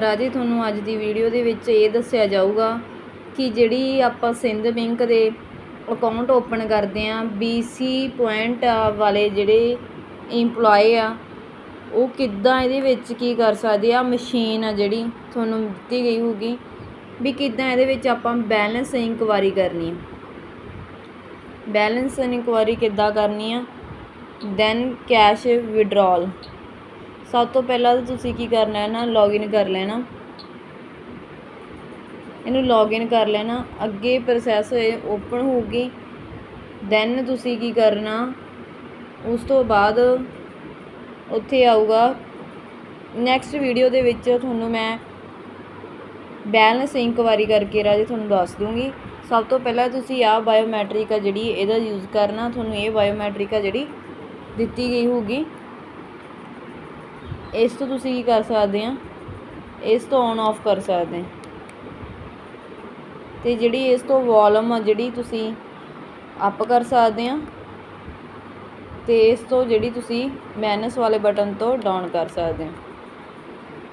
ਰਾਜੇ, ਤੁਹਾਨੂੰ ਅੱਜ ਦੀ ਵੀਡੀਓ ਦੇ ਵਿੱਚ ਇਹ ਦੱਸਿਆ ਜਾਊਗਾ ਕਿ ਜਿਹੜੀ ਆਪਾਂ ਸਿੰਧ ਬੈਂਕ ਦੇ ਅਕਾਊਂਟ ਓਪਨ ਕਰਦੇ ਆਂ BC ਪੁਆਇੰਟ ਵਾਲੇ ਜਿਹੜੇ EMPLOYE ਆ, ਉਹ ਕਿੱਦਾਂ ਇਹਦੇ ਵਿੱਚ ਕੀ ਕਰ ਸਕਦੇ ਆ? ਮਸ਼ੀਨ ਆ ਜਿਹੜੀ ਤੁਹਾਨੂੰ ਦਿੱਤੀ ਗਈ ਹੋਊਗੀ ਵੀ ਕਿੱਦਾਂ ਇਹਦੇ ਵਿੱਚ ਆਪਾਂ ਬੈਲੈਂਸ ਇਨਕੁਆਰੀ ਕਰਨੀ ਹੈ ਬੈਲੈਂਸ ਇਨਕੁਆਰੀ ਕਿੱਦਾਂ ਕਰਨੀ ਆ? ਦੈਨ ਕੈਸ਼ ਵਿਡਰਾਲ ਸਭ ਤੋਂ ਪਹਿਲਾਂ ਤੁਸੀਂ ਕੀ ਕਰਨਾ ਹੈ ਨਾ ਲੌਗਇਨ ਕਰ ਲੈਣਾ। ਇਹਨੂੰ ਲੌਗਇਨ ਕਰ ਲੈਣਾ। ਅੱਗੇ ਪ੍ਰੋਸੈਸ ਓਪਨ ਹੋਊਗੀ। ਦੈਨ ਤੁਸੀਂ ਕੀ ਕਰਨਾ, ਉਸ ਤੋਂ ਬਾਅਦ ਉੱਥੇ ਆਊਗਾ। ਨੈਕਸਟ ਵੀਡੀਓ ਦੇ ਵਿੱਚ ਤੁਹਾਨੂੰ ਮੈਂ ਬੈਲੈਂਸ ਇਨਕੁਆਰੀ ਕਰਕੇ ਰਾਜੇ ਤੁਹਾਨੂੰ ਦੱਸ ਦੂੰਗੀ। ਸਭ ਤੋਂ ਪਹਿਲਾਂ ਤੁਸੀਂ ਆਹ ਬਾਇਓਮੈਟ੍ਰਿਕ ਆ ਜਿਹੜੀ ਇਹਦਾ ਯੂਜ਼ ਕਰਨਾ। ਤੁਹਾਨੂੰ ਇਹ ਬਾਇਓਮੈਟ੍ਰਿਕ ਆ ਜਿਹੜੀ ਦਿੱਤੀ ਗਈ ਹੋਊਗੀ। ਇਸ ਤੋਂ ਤੁਸੀਂ ਕੀ ਕਰ ਸਕਦੇ ਆ? ਇਸ ਤੋਂ ਔਨ ਆਫ ਕਰ ਸਕਦੇ ਆ। ਤੇ ਜਿਹੜੀ ਇਸ ਤੋਂ ਵੋਲਮ ਆ, ਜਿਹੜੀ ਤੁਸੀਂ ਅਪ ਕਰ ਸਕਦੇ ਆ, ਤੇ ਇਸ ਤੋਂ ਜਿਹੜੀ ਤੁਸੀਂ ਮਾਈਨਸ ਵਾਲੇ ਬਟਨ ਤੋਂ ਡਾਊਨ ਕਰ ਸਕਦੇ ਆ।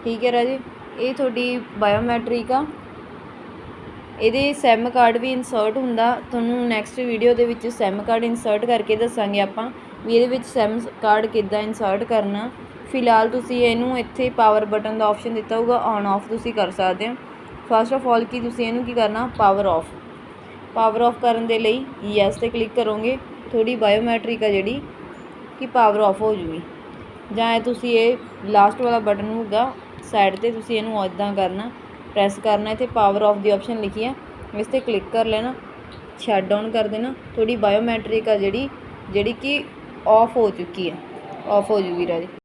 ਠੀਕ ਹੈ ਰਾਜੇ, ਇਹ ਤੁਹਾਡੀ ਬਾਇਓਮੈਟ੍ਰਿਕ ਆ। ਇਹਦੇ ਸੈਮ ਕਾਰਡ ਵੀ ਇਨਸਰਟ ਹੁੰਦਾ। ਤੁਹਾਨੂੰ ਨੈਕਸਟ ਵੀਡੀਓ ਦੇ ਵਿੱਚ ਸੈਮ ਕਾਰਡ ਇਨਸਰਟ ਕਰਕੇ ਦੱਸਾਂਗੇ ਆਪਾਂ ਵੀ ਇਹਦੇ ਵਿੱਚ ਸੈਮ ਕਾਰਡ ਕਿੱਦਾਂ ਇਨਸਰਟ ਕਰਨਾ। ਫਿਲਹਾਲ ਤੁਸੀਂ ਇਹਨੂੰ ਇੱਥੇ ਪਾਵਰ ਬਟਨ ਦਾ ਆਪਸ਼ਨ ਦਿੱਤਾ ਹੋਊਗਾ ਔਨ ਆਫ ਤੁਸੀਂ ਕਰ ਸਕਦੇ ਹੋ। ਫਸਟ ਆਫ ਆਲ ਕੀ ਤੁਸੀਂ ਇਹਨੂੰ ਕੀ ਕਰਨਾ? ਪਾਵਰ ਆਫ ਪਾਵਰ ਆਫ ਕਰਨ ਦੇ ਲਈ ਯੈਸ ਤੇ ਕਲਿੱਕ ਕਰੋਗੇ। ਥੋੜੀ ਬਾਇਓਮੈਟ੍ਰਿਕ ਆ ਜਿਹੜੀ, ਕਿ ਪਾਵਰ ਆਫ ਹੋ ਜੂਗੀ। ਜਾਂ ਇਹ ਤੁਸੀਂ ਇਹ ਲਾਸਟ ਵਾਲਾ ਬਟਨ ਹੋਊਗਾ ਸਾਈਡ ਤੇ ਤੁਸੀਂ ਇਹਨੂੰ ਇਦਾਂ ਕਰਨਾ। ਪ੍ਰੈਸ ਕਰਨਾ, ਇੱਥੇ ਪਾਵਰ ਆਫ ਦੀ ਆਪਸ਼ਨ ਲਿਖੀ ਹੈ ਇਸ ਤੇ ਕਲਿੱਕ ਕਰ ਲੈਣਾ ਸ਼ਟ ਡਾਊਨ ਕਰ ਦੇਣਾ। ਤੁਹਾਡੀ ਬਾਇਓਮੈਟ੍ਰਿਕ ਆ ਜਿਹੜੀ ਜਿਹੜੀ ਕਿ ਆਫ ਹੋ ਚੁੱਕੀ ਹੈ ਆਫ ਹੋ ਜੂਗੀ ਰਾਜੇ।